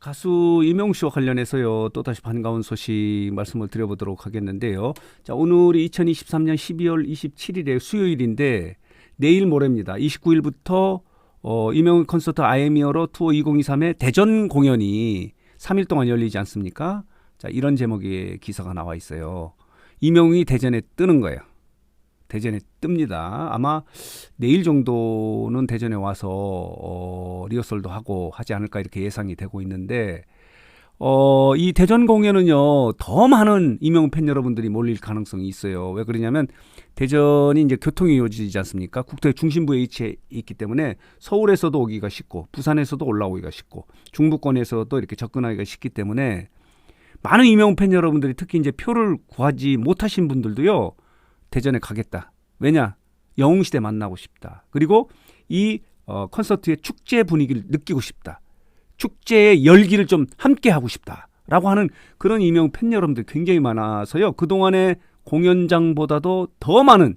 가수 이명웅 씨와 관련해서요. 또다시 반가운 소식 말씀을 드려보도록 하겠는데요. 자, 오늘이 2023년 12월 27일에 수요일인데 내일 모레입니다. 29일부터 어, 이명웅 콘서트 아이미어로 투어 2023의 대전 공연이 3일 동안 열리지 않습니까? 자, 이런 제목의 기사가 나와 있어요. 이명웅이 대전에 뜨는 거예요. 대전에 뜹니다. 아마 내일 정도는 대전에 와서 어, 리허설도 하고 하지 않을까 이렇게 예상이 되고 있는데 어, 이 대전 공연은요 더 많은 이명 팬 여러분들이 몰릴 가능성이 있어요. 왜 그러냐면 대전이 이제 교통이 이루어지지 않습니까? 국토의 중심부에 위치해 있기 때문에 서울에서도 오기가 쉽고 부산에서도 올라오기가 쉽고 중부권에서도 이렇게 접근하기가 쉽기 때문에 많은 이명 팬 여러분들이 특히 이제 표를 구하지 못하신 분들도요. 대전에 가겠다. 왜냐? 영웅시대 만나고 싶다. 그리고 이 어, 콘서트의 축제 분위기를 느끼고 싶다. 축제의 열기를 좀 함께 하고 싶다. 라고 하는 그런 이명 팬 여러분들 굉장히 많아서요. 그동안의 공연장보다도 더 많은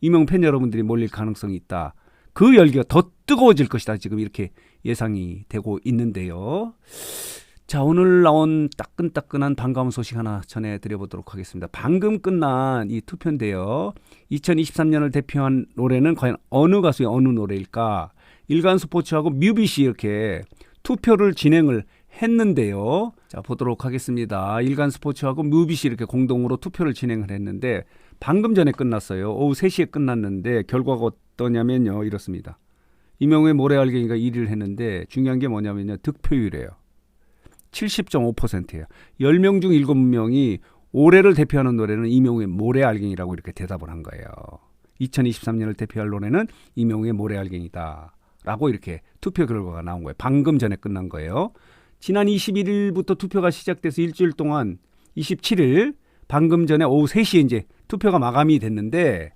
이명 팬 여러분들이 몰릴 가능성이 있다. 그 열기가 더 뜨거워질 것이다. 지금 이렇게 예상이 되고 있는데요. 자, 오늘 나온 따끈따끈한 반가운 소식 하나 전해드려보도록 하겠습니다. 방금 끝난 이 투표인데요. 2023년을 대표한 노래는 과연 어느 가수의 어느 노래일까? 일간 스포츠하고 뮤비시 이렇게 투표를 진행을 했는데요. 자, 보도록 하겠습니다. 일간 스포츠하고 뮤비시 이렇게 공동으로 투표를 진행을 했는데 방금 전에 끝났어요. 오후 3시에 끝났는데 결과가 어떠냐면요. 이렇습니다. 이명우의 모래알갱이가 1위를 했는데 중요한 게 뭐냐면요. 득표율이에요. 70.5%예요. 10명 중 7명이 올해를 대표하는 노래는 이명우의 모래알갱이라고 이렇게 대답을 한 거예요. 2023년을 대표할 노래는 이명우의 모래알갱이다. 라고 이렇게 투표 결과가 나온 거예요. 방금 전에 끝난 거예요. 지난 21일부터 투표가 시작돼서 일주일 동안 27일 방금 전에 오후 3시에 이제 투표가 마감이 됐는데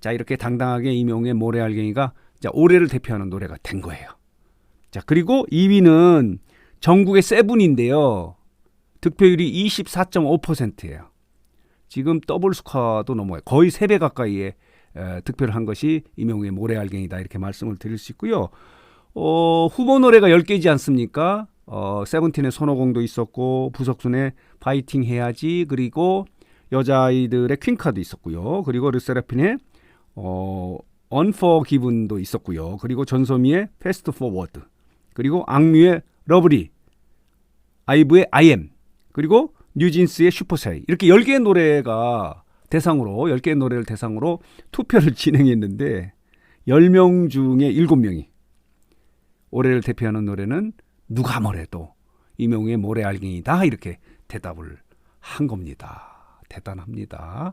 자 이렇게 당당하게 이명우의 모래알갱이가 자 올해를 대표하는 노래가 된 거예요. 자 그리고 2위는 전국의 세븐인데요. 득표율이 24.5%예요. 지금 더블 스코어도 넘어요. 거의 3배 가까이의 에, 득표를 한 것이 이명우의 모래알갱이다 이렇게 말씀을 드릴 수 있고요. 어, 후보 노래가 10개지 않습니까? 어, 세븐틴의 손오공도 있었고 부석순의 파이팅 해야지 그리고 여자아이들의 퀸카도 있었고요. 그리고 르세라핀의 어, 언포 기분도 있었고요. 그리고 전소미의 패스트 포워드 그리고 악뮤의 러브리 아이브의 아이엠 그리고 뉴진스의 슈퍼샤이 이렇게 10개의 노래가 대상으로 10개의 노래를 대상으로 투표를 진행했는데 10명 중에 7명이 올해를 대표하는 노래는 누가 뭐래도 이명우의 모래알갱이다 이렇게 대답을 한 겁니다. 대단합니다.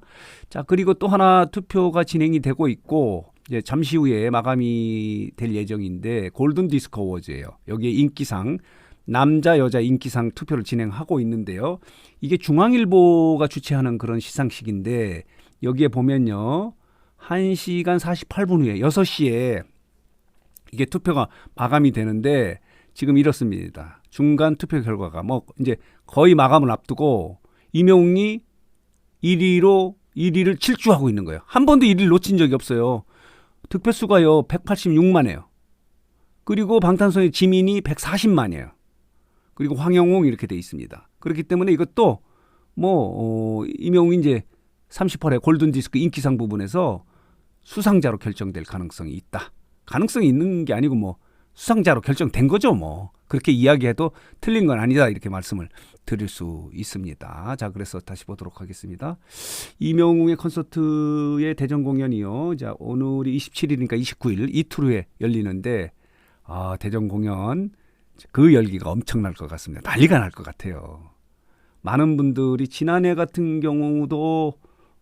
자 그리고 또 하나 투표가 진행이 되고 있고 이제 잠시 후에 마감이 될 예정인데 골든 디스크 어워즈예요. 여기에 인기상 남자 여자 인기상 투표를 진행하고 있는데요. 이게 중앙일보가 주최하는 그런 시상식인데 여기에 보면요. 1시간 48분 후에 6시에 이게 투표가 마감이 되는데 지금 이렇습니다. 중간 투표 결과가 뭐 이제 거의 마감을 앞두고 이명웅이 1위로 1위를 질주하고 있는 거예요. 한 번도 1위를 놓친 적이 없어요. 득표수가요 186만이에요. 그리고 방탄소년의 지민이 140만이에요. 그리고 황영웅 이렇게 돼 있습니다. 그렇기 때문에 이것도 뭐 어, 이명웅 이제 38회 골든 디스크 인기상 부분에서 수상자로 결정될 가능성이 있다. 가능성이 있는 게 아니고 뭐 수상자로 결정된 거죠, 뭐. 그렇게 이야기해도 틀린 건 아니다. 이렇게 말씀을 드릴 수 있습니다. 자, 그래서 다시 보도록 하겠습니다. 이명웅의 콘서트의 대전 공연이요. 자, 오늘이 27일이니까 29일 이틀 후에 열리는데 아, 대전 공연 그 열기가 엄청날 것 같습니다. 난리가 날 것 같아요. 많은 분들이 지난해 같은 경우도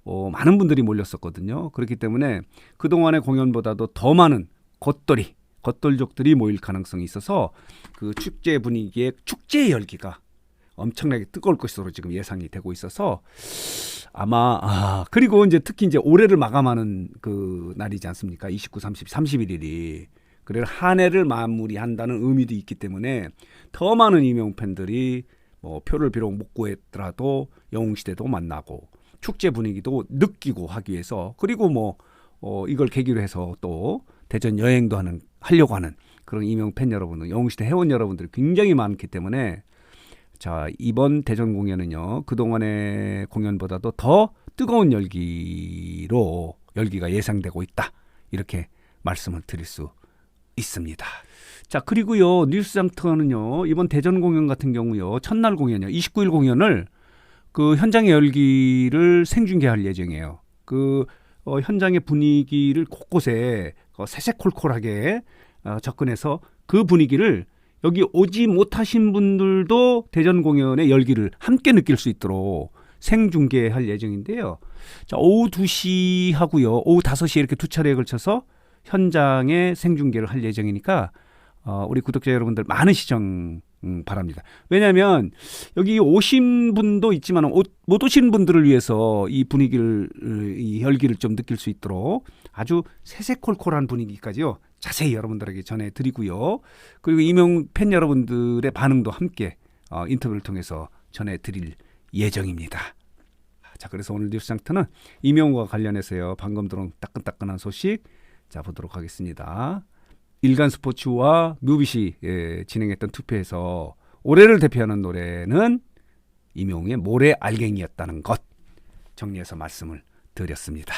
어, 많은 분들이 몰렸었거든요. 그렇기 때문에 그동안의 공연보다도 더 많은 겉돌이, 겉돌족들이 모일 가능성이 있어서 그 축제 분위기에 축제의 열기가 엄청나게 뜨거울 것으로 지금 예상이 되고 있어서 아마 아 그리고 이제 특히 이제 올해를 마감하는 그 날이지 않습니까? 29, 30, 31일이 그래서 한 해를 마무리한다는 의미도 있기 때문에 더 많은 이명 팬들이 뭐 표를 비록 못 구했더라도 영웅 시대도 만나고 축제 분위기도 느끼고 하기 위해서 그리고 뭐 어, 이걸 계기로 해서 또 대전 여행도 하는 하려고 하는 그런 이명 팬 여러분들, 영웅 시대 회원 여러분들이 굉장히 많기 때문에 자, 이번 대전 공연은요. 그 동안의 공연보다도 더 뜨거운 열기로 열기가 예상되고 있다. 이렇게 말씀을 드릴 수 있습니다. 자, 그리고요. 뉴스 장터는요. 이번 대전 공연 같은 경우요. 첫날 공연이요. 29일 공연을 그 현장의 열기를 생중계할 예정이에요. 그 어, 현장의 분위기를 곳곳에 어, 세세콜콜하게 어, 접근해서 그 분위기를 여기 오지 못하신 분들도 대전 공연의 열기를 함께 느낄 수 있도록 생중계할 예정인데요. 자, 오후 2시 하고요. 오후 5시에 이렇게 두 차례에 걸쳐서 현장에 생중계를 할 예정이니까 어, 우리 구독자 여러분들 많은 시청 음, 바랍니다. 왜냐하면 여기 오신 분도 있지만 오- 못 오신 분들을 위해서 이 분위기를 이 열기를 좀 느낄 수 있도록 아주 세세콜콜한 분위기까지요 자세히 여러분들에게 전해드리고요. 그리고 이명 팬 여러분들의 반응도 함께 어, 인터뷰를 통해서 전해드릴 예정입니다. 자 그래서 오늘 뉴스 장터는 이명호와 관련해서요 방금 들어온 따끈따끈한 소식 자 보도록 하겠습니다. 일간 스포츠와 뮤빗이 예, 진행했던 투표에서 올해를 대표하는 노래는 임용의 모래 알갱이였다는 것 정리해서 말씀을 드렸습니다.